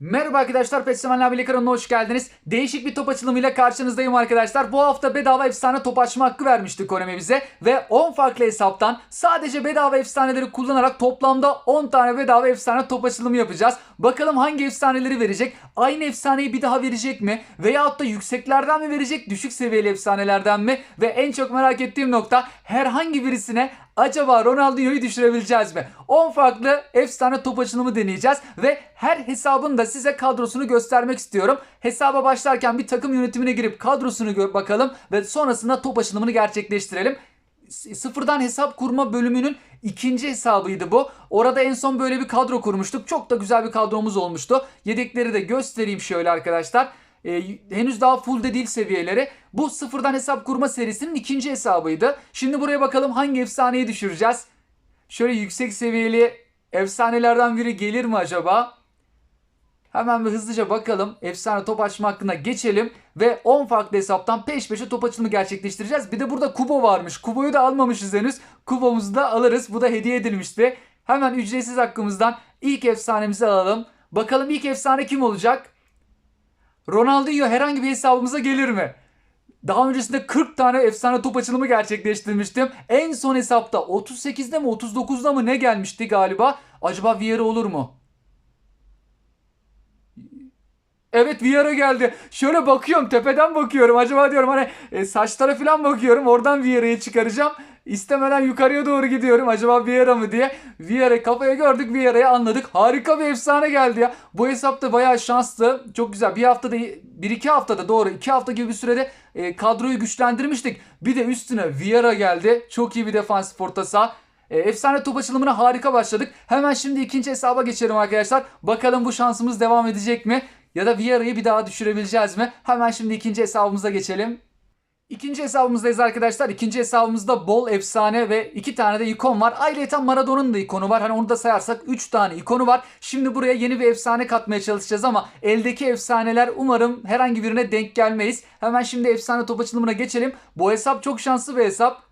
Merhaba arkadaşlar, Petsemen abiyle kanalına hoş geldiniz. Değişik bir top açılımıyla karşınızdayım arkadaşlar. Bu hafta bedava efsane top açma hakkı vermişti Konemi bize. Ve 10 farklı hesaptan sadece bedava efsaneleri kullanarak toplamda 10 tane bedava efsane top açılımı yapacağız. Bakalım hangi efsaneleri verecek? Aynı efsaneyi bir daha verecek mi? Veyahut da yükseklerden mi verecek, düşük seviyeli efsanelerden mi? Ve en çok merak ettiğim nokta herhangi birisine acaba Ronaldinho'yu düşürebileceğiz mi? 10 farklı efsane top açılımı deneyeceğiz ve her hesabın da size kadrosunu göstermek istiyorum. Hesaba başlarken bir takım yönetimine girip kadrosunu bakalım ve sonrasında top açılımını gerçekleştirelim. Sıfırdan hesap kurma bölümünün ikinci hesabıydı bu. Orada en son böyle bir kadro kurmuştuk. Çok da güzel bir kadromuz olmuştu. Yedekleri de göstereyim şöyle arkadaşlar. Ee, henüz daha full de değil seviyeleri. Bu sıfırdan hesap kurma serisinin ikinci hesabıydı. Şimdi buraya bakalım hangi efsaneyi düşüreceğiz. Şöyle yüksek seviyeli efsanelerden biri gelir mi acaba? Hemen bir hızlıca bakalım. Efsane top açma hakkında geçelim. Ve 10 farklı hesaptan peş peşe top açılımı gerçekleştireceğiz. Bir de burada Kubo varmış. Kubo'yu da almamışız henüz. Kubo'muzu da alırız. Bu da hediye edilmişti. Hemen ücretsiz hakkımızdan ilk efsanemizi alalım. Bakalım ilk efsane kim olacak? Ronaldinho herhangi bir hesabımıza gelir mi? Daha öncesinde 40 tane efsane top açılımı gerçekleştirmiştim. En son hesapta 38'de mi 39'da mı ne gelmişti galiba? Acaba Vieira olur mu? Evet Vieira geldi. Şöyle bakıyorum tepeden bakıyorum. Acaba diyorum hani e, saçlara falan bakıyorum. Oradan Vieira'yı çıkaracağım. İstemeden yukarıya doğru gidiyorum. Acaba Vieira mı diye. Vieira kafaya gördük Vieira'yı anladık. Harika bir efsane geldi ya. Bu hesapta bayağı şanslı. Çok güzel. Bir haftada bir iki haftada doğru iki hafta gibi bir sürede e, kadroyu güçlendirmiştik. Bir de üstüne Vieira geldi. Çok iyi bir defans orta saha. E, efsane top açılımına harika başladık. Hemen şimdi ikinci hesaba geçelim arkadaşlar. Bakalım bu şansımız devam edecek mi? Ya da Vieira'yı bir daha düşürebileceğiz mi? Hemen şimdi ikinci hesabımıza geçelim. İkinci hesabımızdayız arkadaşlar. İkinci hesabımızda bol efsane ve iki tane de ikon var. Ayrıca Maradona'nın da ikonu var. Hani onu da sayarsak 3 tane ikonu var. Şimdi buraya yeni bir efsane katmaya çalışacağız ama eldeki efsaneler umarım herhangi birine denk gelmeyiz. Hemen şimdi efsane top açılımına geçelim. Bu hesap çok şanslı bir hesap.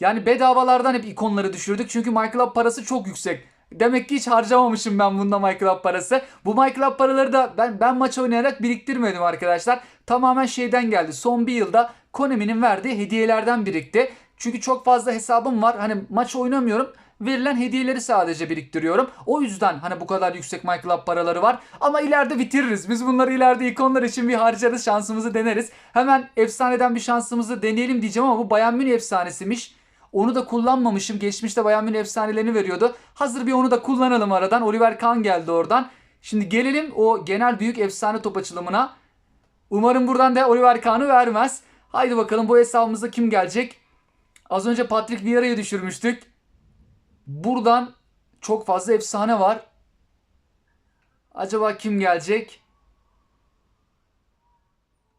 Yani bedavalardan hep ikonları düşürdük. Çünkü MyClub parası çok yüksek. Demek ki hiç harcamamışım ben bunda MyClub parası. Bu MyClub paraları da ben ben maç oynayarak biriktirmedim arkadaşlar. Tamamen şeyden geldi. Son bir yılda Konami'nin verdiği hediyelerden birikti. Çünkü çok fazla hesabım var. Hani maç oynamıyorum. Verilen hediyeleri sadece biriktiriyorum. O yüzden hani bu kadar yüksek MyClub paraları var. Ama ileride bitiririz. Biz bunları ileride ikonlar için bir harcarız. Şansımızı deneriz. Hemen efsaneden bir şansımızı deneyelim diyeceğim ama bu Bayern Münih efsanesiymiş. Onu da kullanmamışım. Geçmişte Bayern Münih efsanelerini veriyordu. Hazır bir onu da kullanalım aradan. Oliver Kahn geldi oradan. Şimdi gelelim o genel büyük efsane top açılımına. Umarım buradan da Oliver Kahn'ı vermez. Haydi bakalım bu hesabımıza kim gelecek? Az önce Patrick Vieira'yı düşürmüştük. Buradan çok fazla efsane var. Acaba kim gelecek?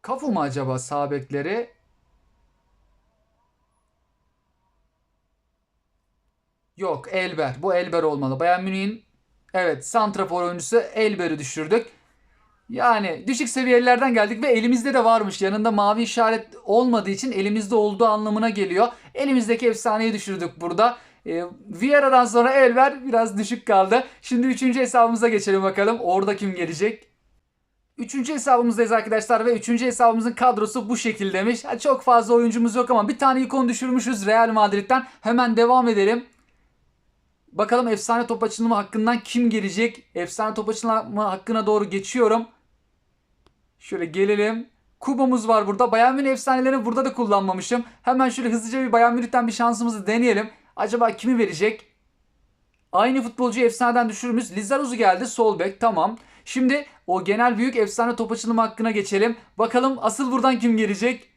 Kafu mu acaba sağ bekleri? Yok Elber. Bu Elber olmalı. Bayern Münih'in evet santrafor oyuncusu Elber'i düşürdük. Yani düşük seviyelerden geldik ve elimizde de varmış. Yanında mavi işaret olmadığı için elimizde olduğu anlamına geliyor. Elimizdeki efsaneyi düşürdük burada. E, Vieira'dan sonra Elber biraz düşük kaldı. Şimdi üçüncü hesabımıza geçelim bakalım. Orada kim gelecek? Üçüncü hesabımızdayız arkadaşlar ve üçüncü hesabımızın kadrosu bu şekildemiş. Ha, çok fazla oyuncumuz yok ama bir tane ikon düşürmüşüz Real Madrid'den. Hemen devam edelim. Bakalım efsane top açılımı hakkından kim gelecek? Efsane top açılımı hakkına doğru geçiyorum. Şöyle gelelim. Kubamız var burada. Bayern Münih efsanelerini burada da kullanmamışım. Hemen şöyle hızlıca bir Bayern Münih'ten bir şansımızı deneyelim. Acaba kimi verecek? Aynı futbolcuyu efsaneden düşürmüş. Lizarazu geldi. Sol bek. Tamam. Şimdi o genel büyük efsane top açılımı hakkına geçelim. Bakalım asıl buradan kim gelecek?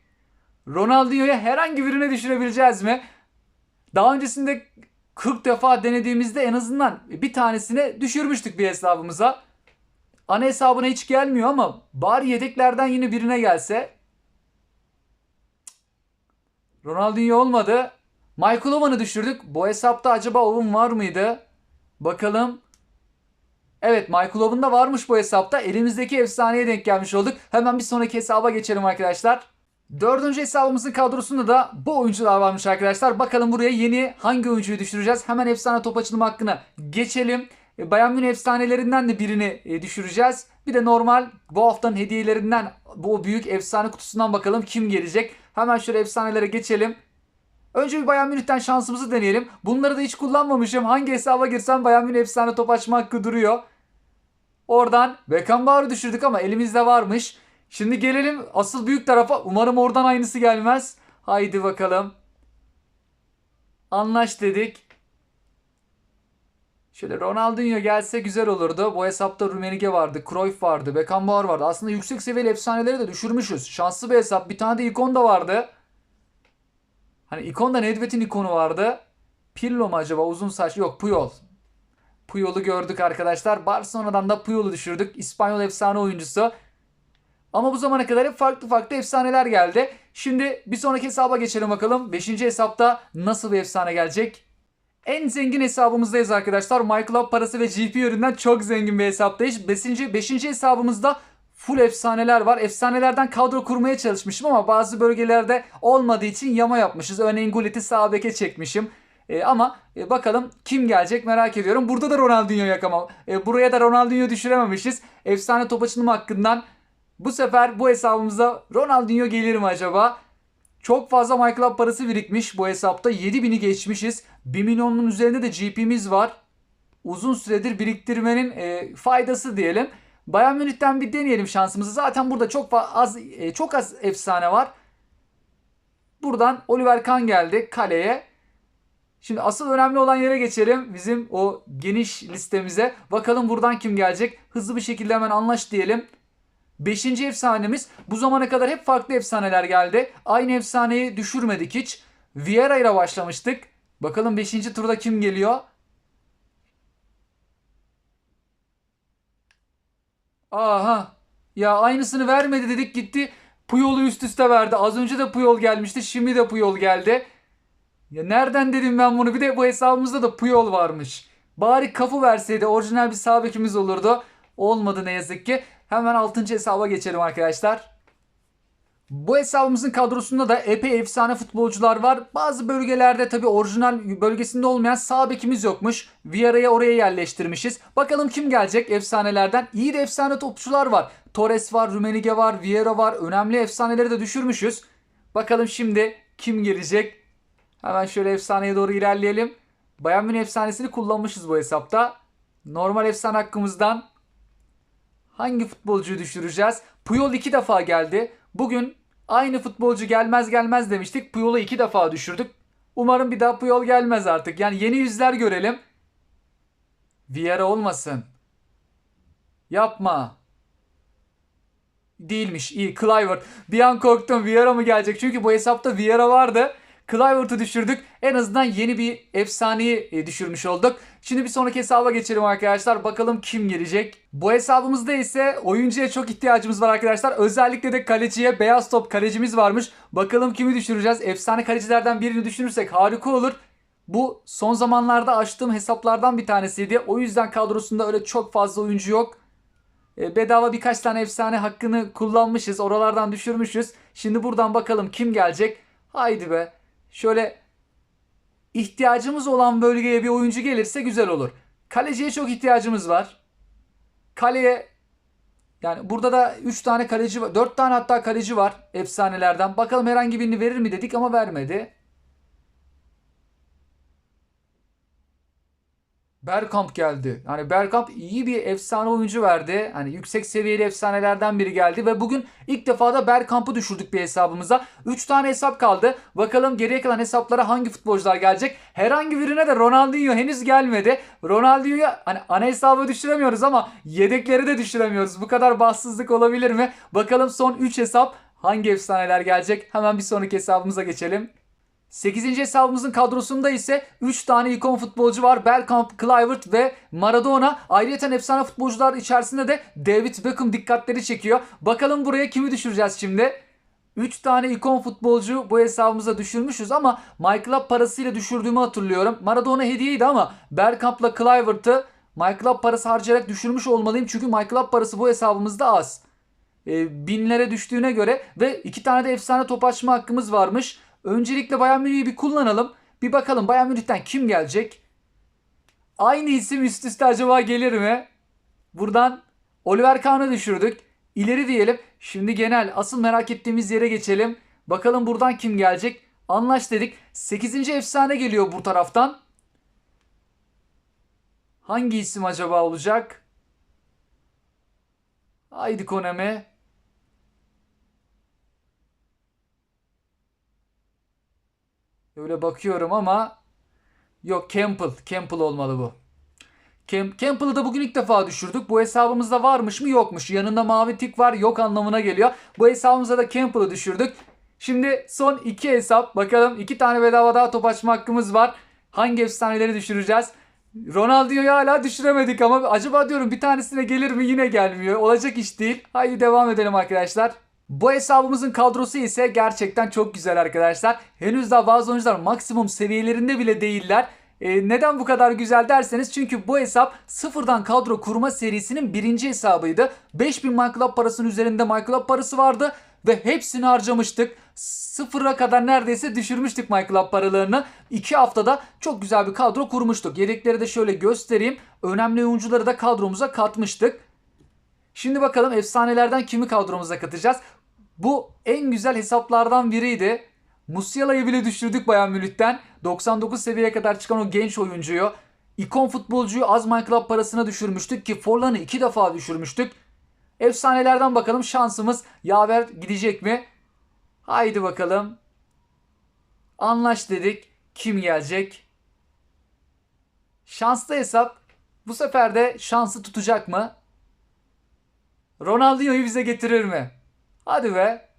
Ronaldinho'ya herhangi birine düşürebileceğiz mi? Daha öncesinde 40 defa denediğimizde en azından bir tanesine düşürmüştük bir hesabımıza. Ana hesabına hiç gelmiyor ama bari yedeklerden yine birine gelse. Ronaldinho olmadı. Michael Owen'ı düşürdük. Bu hesapta acaba Owen var mıydı? Bakalım. Evet Michael Owen da varmış bu hesapta. Elimizdeki efsaneye denk gelmiş olduk. Hemen bir sonraki hesaba geçelim arkadaşlar. Dördüncü hesabımızın kadrosunda da bu oyuncular varmış arkadaşlar. Bakalım buraya yeni hangi oyuncuyu düşüreceğiz? Hemen efsane top açılımı hakkına geçelim. E, Bayern Münih efsanelerinden de birini e, düşüreceğiz. Bir de normal bu haftanın hediyelerinden bu büyük efsane kutusundan bakalım kim gelecek. Hemen şöyle efsanelere geçelim. Önce bir Bayern Münih'ten şansımızı deneyelim. Bunları da hiç kullanmamışım. Hangi hesaba girsem Bayern Münih efsane top açma hakkı duruyor. Oradan Beckenbauer'ı düşürdük ama elimizde varmış. Şimdi gelelim asıl büyük tarafa. Umarım oradan aynısı gelmez. Haydi bakalım. Anlaş dedik. Şöyle Ronaldinho gelse güzel olurdu. Bu hesapta Rummenigge vardı, Cruyff vardı, Beckenbauer vardı. Aslında yüksek seviyeli efsaneleri de düşürmüşüz. Şanslı bir hesap. Bir tane de ikon da vardı. Hani ikonda Nedved'in ikonu vardı. Pirlo mu acaba uzun saç? Yok Puyol. Puyol'u gördük arkadaşlar. Barcelona'dan da Puyol'u düşürdük. İspanyol efsane oyuncusu. Ama bu zamana kadar hep farklı farklı efsaneler geldi. Şimdi bir sonraki hesaba geçelim bakalım. 5. hesapta nasıl bir efsane gelecek? En zengin hesabımızdayız arkadaşlar. MyClub parası ve GP üründen çok zengin bir hesaptayız. 5. 5. hesabımızda full efsaneler var. Efsanelerden kadro kurmaya çalışmışım ama bazı bölgelerde olmadığı için yama yapmışız. Örneğin Gullit'i sağ beke çekmişim. E, ama e, bakalım kim gelecek merak ediyorum. Burada da Ronaldinho yakamam. E, buraya da Ronaldinho düşürememişiz. Efsane top açılımı hakkından bu sefer bu hesabımıza Ronaldinho gelir mi acaba? Çok fazla MyClub parası birikmiş bu hesapta. 7000'i geçmişiz. 1 milyonun üzerinde de GP'miz var. Uzun süredir biriktirmenin e, faydası diyelim. Bayern Münih'ten bir deneyelim şansımızı. Zaten burada çok az e, çok az efsane var. Buradan Oliver Kahn geldi kaleye. Şimdi asıl önemli olan yere geçelim. Bizim o geniş listemize. Bakalım buradan kim gelecek? Hızlı bir şekilde hemen anlaş diyelim. Beşinci efsanemiz. Bu zamana kadar hep farklı efsaneler geldi. Aynı efsaneyi düşürmedik hiç. Vieira ile başlamıştık. Bakalım 5. turda kim geliyor? Aha. Ya aynısını vermedi dedik gitti. Puyol'u üst üste verdi. Az önce de Puyol gelmişti. Şimdi de Puyol geldi. Ya nereden dedim ben bunu? Bir de bu hesabımızda da Puyol varmış. Bari kafu verseydi orijinal bir sağ bekimiz olurdu. Olmadı ne yazık ki. Hemen 6. hesaba geçelim arkadaşlar. Bu hesabımızın kadrosunda da epey efsane futbolcular var. Bazı bölgelerde tabi orijinal bölgesinde olmayan sağ bekimiz yokmuş. Vieira'yı oraya yerleştirmişiz. Bakalım kim gelecek efsanelerden. İyi de efsane topçular var. Torres var, Rummenigge var, Vieira var. Önemli efsaneleri de düşürmüşüz. Bakalım şimdi kim gelecek? Hemen şöyle efsaneye doğru ilerleyelim. Bayern Münih efsanesini kullanmışız bu hesapta. Normal efsane hakkımızdan hangi futbolcuyu düşüreceğiz? Puyol iki defa geldi. Bugün aynı futbolcu gelmez gelmez demiştik. Puyol'u iki defa düşürdük. Umarım bir daha Puyol gelmez artık. Yani yeni yüzler görelim. Vieira olmasın. Yapma. Değilmiş. İyi. Clivert. Bir an korktum. Vieira mı gelecek? Çünkü bu hesapta Vieira vardı. Clivert'ı düşürdük. En azından yeni bir efsaneyi e, düşürmüş olduk. Şimdi bir sonraki hesaba geçelim arkadaşlar. Bakalım kim gelecek. Bu hesabımızda ise oyuncuya çok ihtiyacımız var arkadaşlar. Özellikle de kaleciye beyaz top kalecimiz varmış. Bakalım kimi düşüreceğiz. Efsane kalecilerden birini düşürürsek harika olur. Bu son zamanlarda açtığım hesaplardan bir tanesiydi. O yüzden kadrosunda öyle çok fazla oyuncu yok. E, bedava birkaç tane efsane hakkını kullanmışız. Oralardan düşürmüşüz. Şimdi buradan bakalım kim gelecek. Haydi be. Şöyle ihtiyacımız olan bölgeye bir oyuncu gelirse güzel olur. Kaleciye çok ihtiyacımız var. Kaleye yani burada da 3 tane kaleci var. 4 tane hatta kaleci var efsanelerden. Bakalım herhangi birini verir mi dedik ama vermedi. Bergkamp geldi. Yani Bergkamp iyi bir efsane oyuncu verdi. Hani yüksek seviyeli efsanelerden biri geldi ve bugün ilk defa da Bergkamp'ı düşürdük bir hesabımıza. 3 tane hesap kaldı. Bakalım geriye kalan hesaplara hangi futbolcular gelecek? Herhangi birine de Ronaldinho henüz gelmedi. Ronaldinho'ya hani ana hesabı düşüremiyoruz ama yedekleri de düşüremiyoruz. Bu kadar bahtsızlık olabilir mi? Bakalım son 3 hesap hangi efsaneler gelecek? Hemen bir sonraki hesabımıza geçelim. 8. hesabımızın kadrosunda ise 3 tane ikon futbolcu var. Bergkamp, Kluivert ve Maradona. Ayrıca efsane futbolcular içerisinde de David Beckham dikkatleri çekiyor. Bakalım buraya kimi düşüreceğiz şimdi? 3 tane ikon futbolcu bu hesabımıza düşürmüşüz ama MyClub parasıyla düşürdüğümü hatırlıyorum. Maradona hediyeydi ama Bergkamp'la Kluivert'ı MyClub parası harcayarak düşürmüş olmalıyım. Çünkü MyClub parası bu hesabımızda az. E, binlere düştüğüne göre ve 2 tane de efsane top açma hakkımız varmış. Öncelikle Bayern Münih'i bir kullanalım. Bir bakalım Bayern Münih'ten kim gelecek? Aynı isim üst üste acaba gelir mi? Buradan Oliver Kahn'ı düşürdük. İleri diyelim. Şimdi genel asıl merak ettiğimiz yere geçelim. Bakalım buradan kim gelecek? Anlaş dedik. 8. efsane geliyor bu taraftan. Hangi isim acaba olacak? Haydi Konami. Öyle bakıyorum ama yok Campbell. Campbell olmalı bu. Cam Campbell'ı da bugün ilk defa düşürdük. Bu hesabımızda varmış mı yokmuş. Yanında mavi tik var yok anlamına geliyor. Bu hesabımızda da Campbell'ı düşürdük. Şimdi son iki hesap. Bakalım iki tane bedava daha top açma hakkımız var. Hangi efsaneleri düşüreceğiz? Ronaldo'yu hala düşüremedik ama acaba diyorum bir tanesine gelir mi yine gelmiyor. Olacak iş değil. Haydi devam edelim arkadaşlar. Bu hesabımızın kadrosu ise gerçekten çok güzel arkadaşlar. Henüz daha bazı oyuncular maksimum seviyelerinde bile değiller. Ee, neden bu kadar güzel derseniz çünkü bu hesap sıfırdan kadro kurma serisinin birinci hesabıydı. 5000 MyClub parasının üzerinde MyClub parası vardı ve hepsini harcamıştık. Sıfıra kadar neredeyse düşürmüştük MyClub paralarını. 2 haftada çok güzel bir kadro kurmuştuk. Yedekleri de şöyle göstereyim. Önemli oyuncuları da kadromuza katmıştık. Şimdi bakalım efsanelerden kimi kadromuza katacağız. Bu en güzel hesaplardan biriydi. Musiala'yı bile düşürdük Bayern Münih'ten. 99 seviyeye kadar çıkan o genç oyuncuyu. İkon futbolcuyu az Minecraft parasına düşürmüştük ki Forlan'ı iki defa düşürmüştük. Efsanelerden bakalım şansımız yaver gidecek mi? Haydi bakalım. Anlaş dedik. Kim gelecek? Şanslı hesap. Bu sefer de şansı tutacak mı? Ronaldinho'yu bize getirir mi? Hadi be.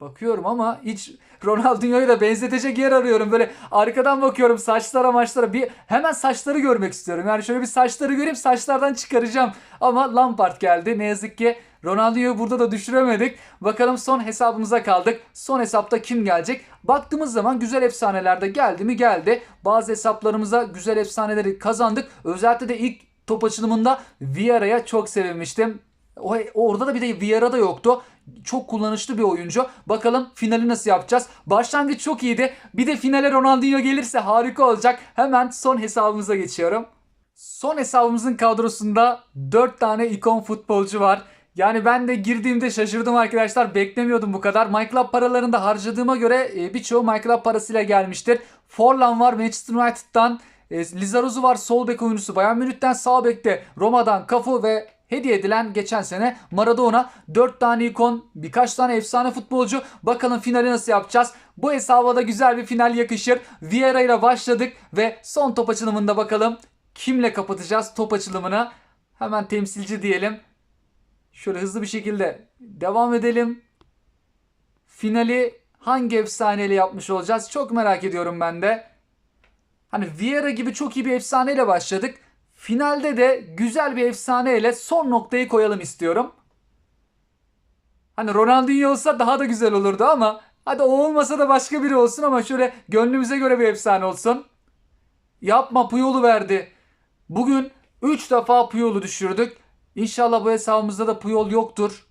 Bakıyorum ama hiç Ronaldinho'yu da benzetecek yer arıyorum. Böyle arkadan bakıyorum saçlara maçlara. Bir hemen saçları görmek istiyorum. Yani şöyle bir saçları göreyim saçlardan çıkaracağım. Ama Lampard geldi. Ne yazık ki Ronaldinho'yu burada da düşüremedik. Bakalım son hesabımıza kaldık. Son hesapta kim gelecek? Baktığımız zaman güzel efsanelerde geldi mi geldi. Bazı hesaplarımıza güzel efsaneleri kazandık. Özellikle de ilk top açılımında Vieira'ya çok sevinmiştim. Orada da bir de Vieira da yoktu. Çok kullanışlı bir oyuncu. Bakalım finali nasıl yapacağız? Başlangıç çok iyiydi. Bir de finale Ronaldinho gelirse harika olacak. Hemen son hesabımıza geçiyorum. Son hesabımızın kadrosunda 4 tane ikon futbolcu var. Yani ben de girdiğimde şaşırdım arkadaşlar. Beklemiyordum bu kadar. MyClub paralarını da harcadığıma göre e, birçoğu MyClub parasıyla gelmiştir. Forlan var Manchester United'dan. E, Lizaroz'u var sol bek oyuncusu. Bayern Münih'ten sağ bekte Roma'dan Cafu ve hediye edilen geçen sene Maradona. 4 tane ikon birkaç tane efsane futbolcu. Bakalım finali nasıl yapacağız? Bu hesaba da güzel bir final yakışır. Vieira ile başladık ve son top açılımında bakalım kimle kapatacağız top açılımını? Hemen temsilci diyelim. Şöyle hızlı bir şekilde devam edelim. Finali hangi efsaneyle yapmış olacağız? Çok merak ediyorum ben de hani Vieira gibi çok iyi bir efsaneyle başladık Finalde de güzel bir efsaneyle son noktayı koyalım istiyorum. Hani Ronaldinho olsa daha da güzel olurdu ama hadi o olmasa da başka biri olsun ama şöyle gönlümüze göre bir efsane olsun. Yapma Puyol'u verdi. Bugün 3 defa Puyol'u düşürdük. İnşallah bu hesabımızda da Puyol yoktur.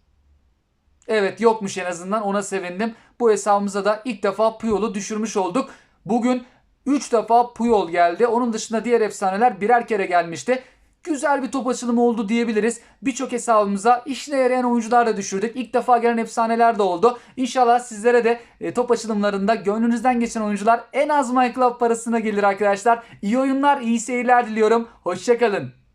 Evet yokmuş en azından ona sevindim. Bu hesabımıza da ilk defa Puyol'u düşürmüş olduk. Bugün 3 defa Puyol geldi. Onun dışında diğer efsaneler birer kere gelmişti. Güzel bir top açılımı oldu diyebiliriz. Birçok hesabımıza işine yarayan oyuncular da düşürdük. İlk defa gelen efsaneler de oldu. İnşallah sizlere de e, top açılımlarında gönlünüzden geçen oyuncular en az MyClub parasına gelir arkadaşlar. İyi oyunlar, iyi seyirler diliyorum. Hoşçakalın.